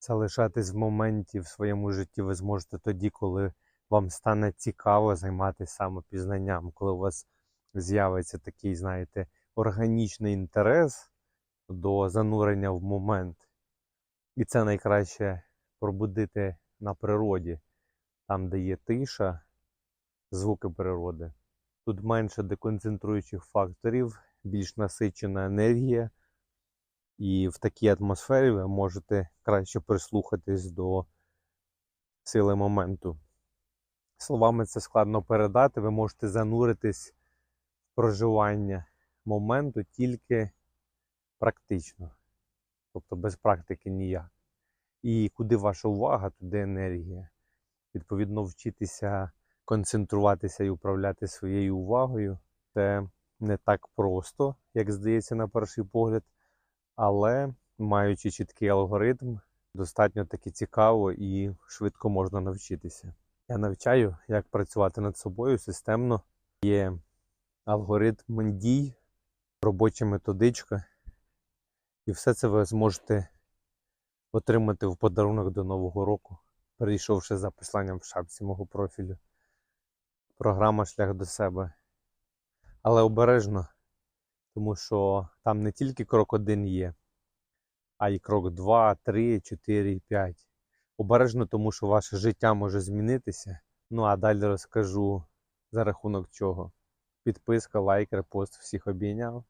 залишатись в моменті в своєму житті ви зможете тоді, коли вам стане цікаво займатися самопізнанням, коли у вас з'явиться такий, знаєте, органічний інтерес до занурення в момент. І це найкраще пробудити на природі, там, де є тиша, звуки природи. Тут менше деконцентруючих факторів, більш насичена енергія. І в такій атмосфері ви можете краще прислухатись до сили моменту. Словами це складно передати, ви можете зануритись в проживання моменту тільки практично, тобто без практики ніяк. І куди ваша увага, туди енергія. Відповідно, вчитися концентруватися і управляти своєю увагою це не так просто, як здається на перший погляд, але маючи чіткий алгоритм, достатньо таки цікаво і швидко можна навчитися. Я навчаю, як працювати над собою системно. Є алгоритм дій, робоча методичка, і все це ви зможете отримати в подарунок до Нового року, перейшовши за посланням в шапці мого профілю. Програма Шлях до себе. Але обережно, тому що там не тільки крок один є, а й крок 2, 3, 4 і 5. Обережно, тому що ваше життя може змінитися. Ну а далі розкажу за рахунок чого. Підписка, лайк, репост, всіх обійняв.